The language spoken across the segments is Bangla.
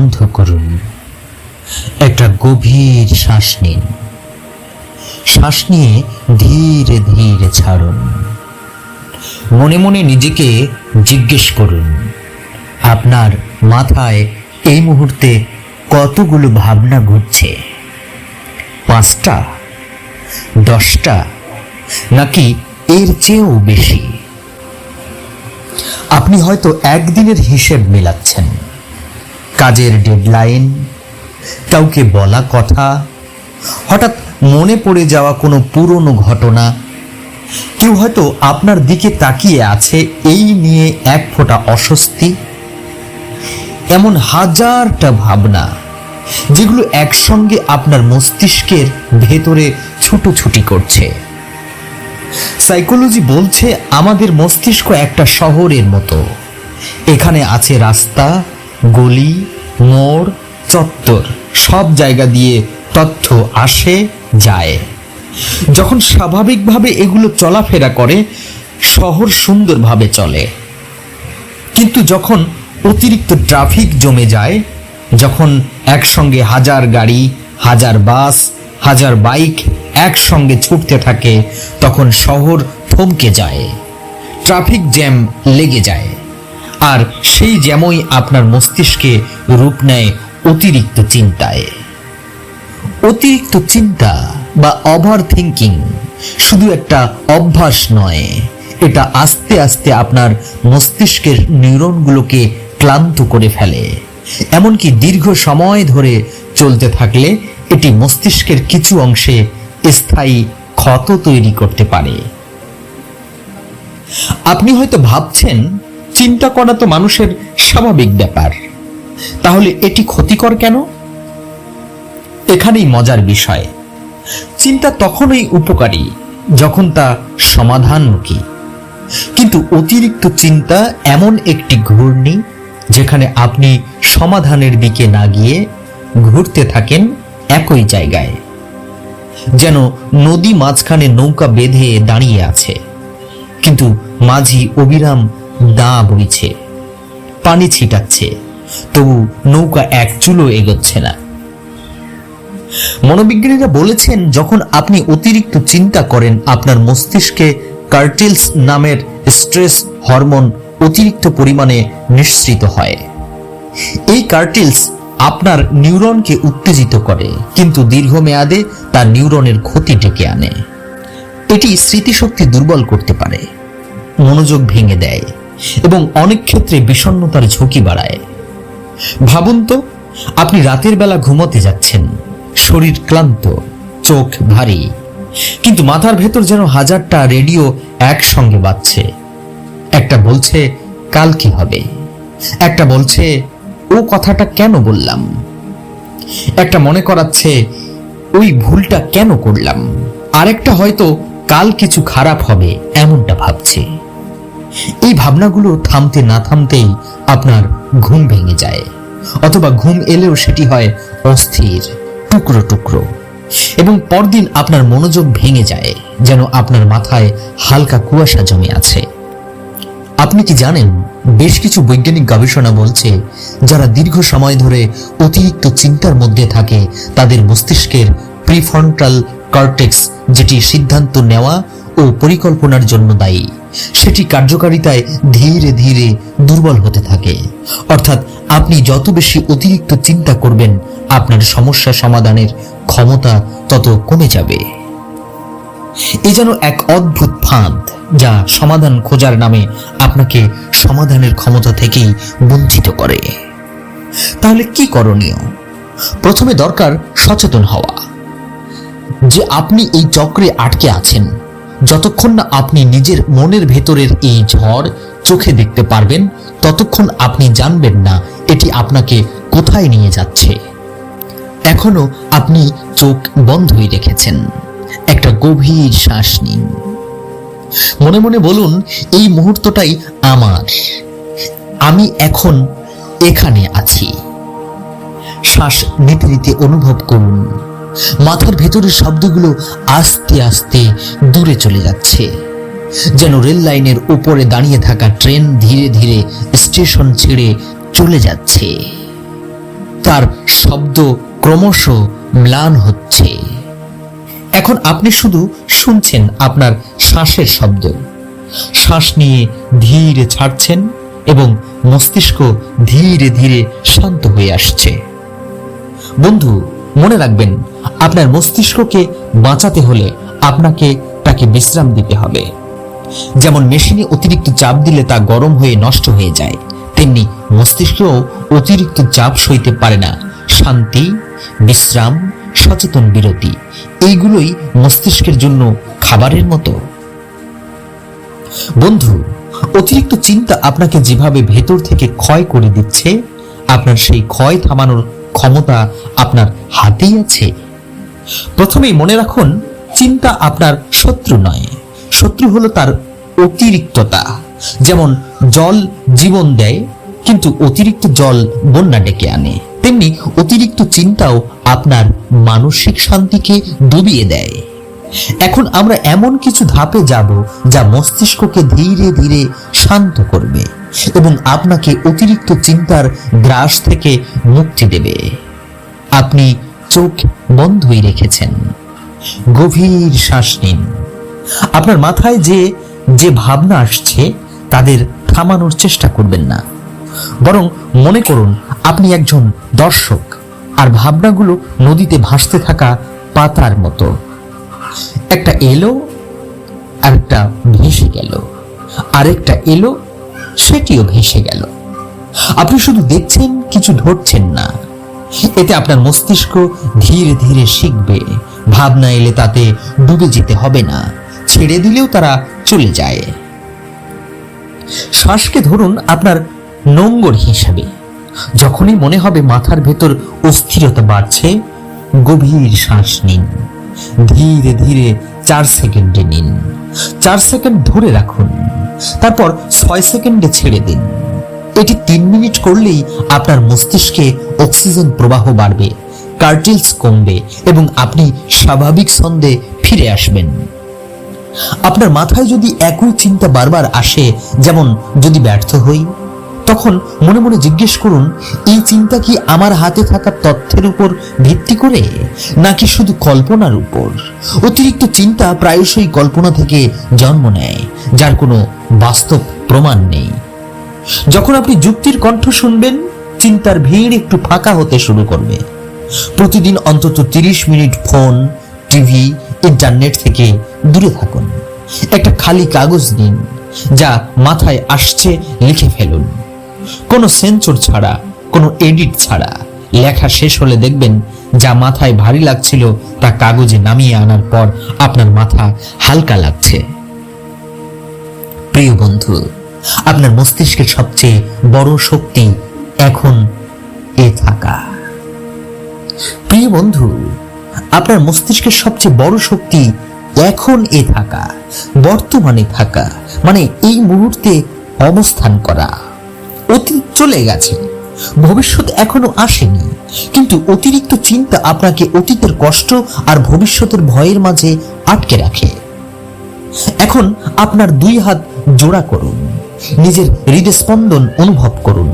বন্ধ করুন। একটা গভীর শ্বাস নিন। শ্বাস নিয়ে ধীরে ধীরে ছাড়ুন। মনে মনে নিজেকে জিজ্ঞেস করুন, আপনার মাথায় এই মুহূর্তে কতগুলো ভাবনা ঘুরছে? পাঁচটা, দশটা, নাকি এর চেয়েও বেশি? আপনি হয়তো একদিনের হিসেব মেলাচ্ছেন। কাজের ডেডলাইন কাউকে বলা কথা, হঠাৎ মনে পড়ে যাওয়া কোনো পুরনো ঘটনা, কেউ হয়তো আপনার দিকে তাকিয়ে আছে এই নিয়ে এক ফোঁটা অস্বস্তি, এমন হাজারটা ভাবনা, যেগুলো একসঙ্গে আপনার মস্তিষ্কের ভেতরে ছুটোছুটি করছে। সাইকোলজি বলছে আমাদের মস্তিষ্ক একটা শহরের মতো, এখানে আছে রাস্তা, গলি মোড়, চত্বর, সব জায়গা দিয়ে তথ্য আসে, যায়। যখন স্বাভাবিকভাবে এগুলো চলাফেরা করে, শহর সুন্দরভাবে চলে। কিন্তু যখন অতিরিক্ত ট্রাফিক জমে যায়, যখন একসঙ্গে হাজার গাড়ি, হাজার বাস, হাজার বাইক একসঙ্গে ছুটতে থাকে, তখন শহর থমকে যায়। ট্রাফিক জ্যাম লেগে যায়। আর সেই জ্যামই আপনার মস্তিষ্কে রূপ নেয় অতিরিক্ত চিন্তায়। অতিরিক্ত চিন্তা বা ওভার থিঙ্কিং শুধু একটা অভ্যাস নয়, এটা আস্তে আস্তে আপনার মস্তিষ্কের নিউরনগুলোকে ক্লান্ত করে ফেলে। এমনকি দীর্ঘ সময় ধরে চলতে থাকলে এটি মস্তিষ্কের কিছু অংশে স্থায়ী ক্ষত তৈরি করতে পারে। আপনি হয়তো ভাবছেন চিন্তা করা তো মানুষের স্বাভাবিক ব্যাপার। তাহলে এটি ক্ষতিকর কেন? এখানেই মজার বিষয়। চিন্তা তখনই উপকারী যখন তা সমাধানমুখী। কিন্তু অতিরিক্ত চিন্তা এমন একটি ঘূর্ণি যেখানে আপনি সমাধানের দিকে না গিয়ে ঘুরতে থাকেন একই জায়গায়, যেন নদী মাঝখানে নৌকা বেঁধে দাঁড়িয়ে আছে। কিন্তু মাঝি অবিরাম দা বইছে, পানি ছিটাচ্ছে, তবু নৌকা এক চুলো এগোচ্ছে না। মনোবিজ্ঞানীরা বলেছেন, যখন আপনি অতিরিক্ত চিন্তা করেন, আপনার মস্তিষ্কে কার্টিলস নামের স্ট্রেস হরমোন অতিরিক্ত পরিমাণে নিঃসৃত হয়। এই কার্টিলস আপনার নিউরনকে উত্তেজিত করে, কিন্তু দীর্ঘমেয়াদে তার নিউরনের ক্ষতি ডেকে আনে। এটি স্মৃতিশক্তি দুর্বল করতে পারে, মনোযোগ ভেঙে দেয়। এবং অনেক ক্ষেত্রে বিষণ্ণতার ঝুঁকি বাড়ায়। ভাবুন তো, আপনি রাতের বেলা ঘুমোতে যাচ্ছেন, শরীর ক্লান্ত, চোখ ভারী, কিন্তু মাথার ভেতর যেন হাজারটা রেডিও একসঙ্গে বাজছে। একটা বলছে, কাল কি হবে? একটা বলছে, ও কথাটা কেন বললাম? একটা মনে করাচ্ছে, ওই ভুলটা কেন করলাম? আরেকটা হয়তো, কাল কিছু খারাপ হবে, এমনটা ভাবছে। এই ভাবনাগুলো থামতে না থামতেই আপনার ঘুম ভেঙে যায়। অথবা ঘুম এলেও সেটি হয় অস্থির, টুকরো টুকরো। এবং পরদিন আপনার মনোযোগ ভেঙে যায়, যেন আপনার মাথায় হালকা কুয়াশা জমে আছে। আপনি কি জানেন, বেশ কিছু বৈজ্ঞানিক গবেষণা বলছে, যারা দীর্ঘ সময় ধরে অতিরিক্ত চিন্তার মধ্যে থাকে, তাদের মস্তিষ্কের প্রিফ্রন্টাল কর্টেক্স, যেটি সিদ্ধান্ত নেওয়া ও পরিকল্পনার জন্য দায়ী। সেটি কার্যকারিতায় ধীরে ধীরে দুর্বল হতে থাকে। অর্থাৎ আপনি যত বেশি অতিরিক্ত চিন্তা করবেন, আপনার সমস্যা সমাধানের ক্ষমতা তত কমে যাবে। এ যেন এক অদ্ভুত ফাঁদ, যা সমাধান খোঁজার নামে আপনাকে সমাধানের ক্ষমতা থেকেই বঞ্চিত করে। তাহলে কি করণীয়? প্রথমে দরকার সচেতন হওয়া। যে আপনি এই চক্রে আটকে আছেন যতক্ষণ না আপনি নিজের মনের ভেতরের এই ঝড় চোখে দেখতে পারবেন, ততক্ষণ আপনি জানবেন না এটি আপনাকে কোথায় নিয়ে যাচ্ছে। এখনও আপনি চোখ বন্ধই রেখেছেন। একটা গভীর শ্বাস নিন। মনে মনে বলুন, এই মুহূর্তটাই আমার। আমি এখন এখানে আছি। শ্বাস নিতে নিতে অনুভব করুন। মাথার ভেতরের শব্দগুলো আস্তে আস্তে দূরে চলে যাচ্ছে। যেন রেল লাইনের উপরে দাঁড়িয়ে থাকা ট্রেন ধীরে ধীরে স্টেশন ছেড়ে চলে যাচ্ছে। তার শব্দ ক্রমশ ম্লান হচ্ছে। এখন আপনি শুধু শুনছেন আপনার শ্বাসের শব্দ। শ্বাস নিয়ে ধীরে ছাড়ছেন এবং মস্তিষ্ক ধীরে ধীরে শান্ত হয়ে আসছে। বন্ধু মনে রাখবেন, আপনার মস্তিষ্ককে বাঁচাতে হলে আপনাকে তাকে বিশ্রাম দিতে হবে। যেমন মেশিনে অতিরিক্ত চাপ দিলে তা গরম হয়ে নষ্ট হয়ে যায়, তেমনি মস্তিষ্কও অতিরিক্ত চাপ সইতে পারে না। শান্তি, বিশ্রাম, সচেতন বিরতি, এইগুলোই মস্তিষ্কের জন্য খাবারের মতো। বন্ধু, অতিরিক্ত চিন্তা আপনাকে যেভাবে ভেতর থেকে ক্ষয় করে দিচ্ছে, আপনার সেই ক্ষয় থামানোর ক্ষমতা আপনার হাতেই আছে। প্রথমেই মনে রাখুন, চিন্তা আপনার শত্রু নয়। শত্রু হলো তার অতিরিক্ততা। যেমন জল জীবন দেয়, কিন্তু অতিরিক্ত জল বন্যা ডেকে আনে। তেমনি অতিরিক্ত চিন্তাও আপনার মানসিক শান্তিকে ডুবিয়ে দেয়। এখন আমরা এমন কিছু ধাপে যাব যা মস্তিষ্ককে ধীরে ধীরে শান্ত করবে। এবং আপনাকে অতিরিক্ত চিন্তার গ্রাস থেকে মুক্তি দেবে। আপনি চোখ বন্ধই রেখেছেন। গভীর শ্বাস নিন। আপনার মাথায় যে যে ভাবনা আসছে, তাদের থামানোর চেষ্টা করবেন না। বরং মনে করুন, আপনি একজন দর্শক, আর ভাবনাগুলো নদীতে ভাসতে থাকা পাতার মতো। একটা এলো আর একটা ভেসে গেল, আরেকটা এলো সেটিও ভেসে গেল। আপনি শুধু দেখছেন, কিছু ধরছেন না। এতে আপনার মস্তিষ্ক ধীরে ধীরে শিখবে। ভাবনা এলে তাতে ডুবে যেতে হবে না। ছেড়ে দিলেও তারা চলে যায়। শ্বাসকে ধরুন আপনার নোঙ্গর হিসাবে। যখনই মনে হবে মাথার ভেতর অস্থিরতা বাড়ছে, গভীর শ্বাস নিন। ধীরে ধীরে চার সেকেন্ডে নিন। চার সেকেন্ড ধরে রাখুন। তারপর ছয় সেকেন্ডে ছেড়ে দিন। এটি তিন মিনিট করলেই আপনার মস্তিষ্কে অক্সিজেন প্রবাহ বাড়বে, কার্টিলস কমবে এবং আপনি স্বাভাবিক ছন্দে ফিরে আসবেন। আপনার মাথায় যদি একই চিন্তা বারবার আসে, যেমন যদি ব্যর্থ হই তখন মনে মনে জিজ্ঞেস করুন, এই চিন্তা কি আমার হাতে থাকা তথ্যের উপর ভিত্তি করে, নাকি শুধু কল্পনার উপর? অতিরিক্ত চিন্তা প্রায়শই কল্পনা থেকে জন্ম নেয়, যার কোনো বাস্তব প্রমাণ নেই। যখন আপনি যুক্তির কণ্ঠ শুনবেন, চিন্তার ভিড় একটু ফাঁকা হতে শুরু করবে। প্রতিদিন অন্তত তিরিশ মিনিট ফোন, টিভি, ইন্টারনেট থেকে দূরে থাকুন। একটা খালি কাগজ নিন, যা মাথায় আসছে, লিখে ফেলুন। কোনো সেন্সর ছাড়া, কোনো এডিট ছাড়া। লেখা শেষ হলে দেখবেন যা মাথায় ভারী লাগছিল তা কাগজে নামিয়ে আনার পর আপনার মাথা হালকা লাগছে। প্রিয় বন্ধু, আপনার মস্তিষ্কের সবচেয়ে বড় শক্তি এখন এ থাকা। প্রিয় বন্ধু, আপনার মস্তিষ্কের সবচেয়ে বড় শক্তি এখন এ থাকা, বর্তমানে থাকা মানে এই মুহূর্তে অবস্থান করা। অতীত চলে গেছে। ভবিষ্যৎ এখনও আসেনি। কিন্তু অতিরিক্ত চিন্তা আপনাকে অতীতের কষ্ট আর ভবিষ্যতের ভয়ের মাঝে আটকে রাখে। এখন আপনার দুই হাত জোড়া করুন। নিজের হৃদস্পন্দন অনুভব করুন।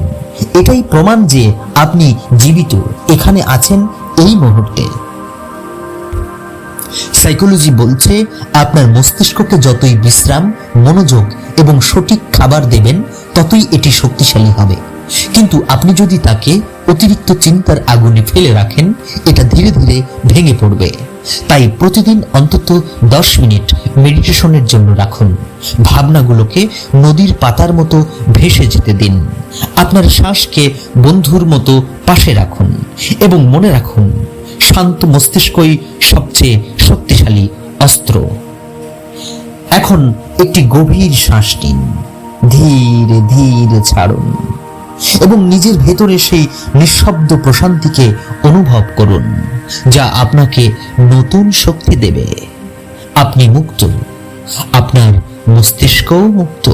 এটাই প্রমাণ যে আপনি জীবিত, এখানে আছেন এই মুহূর্তে। সাইকোলজি বলছে, আপনার মস্তিষ্ককে যতই বিশ্রাম, মনোযোগ এবং সঠিক খাবার দেবেন ততই এটি শক্তিশালী হবে। কিন্তু আপনি যদি তাকে অতিরিক্ত চিন্তার আগুনে ফেলে রাখেন, এটা ধীরে ধীরে ভেঙে পড়বে। তাই প্রতিদিন অন্তত দশ মিনিট মেডিটেশনের জন্য রাখুন। ভাবনাগুলোকে নদীর পাতার মতো ভেসে যেতে দিন। আপনার শ্বাসকে বন্ধুর মতো পাশে রাখুন এবং মনে রাখুন, শান্ত মস্তিষ্কই সবচেয়ে শক্তিশালী অস্ত্র। এখন একটি গভীর শ্বাস নিন। ধীরে ধীরে ছাড়ুন এবং নিজের ভেতরে সেই নিঃশব্দ প্রশান্তিকে অনুভব করুন, যা আপনাকে নতুন শক্তি দেবে। আপনি মুক্ত, আপনার মস্তিষ্কও মুক্ত।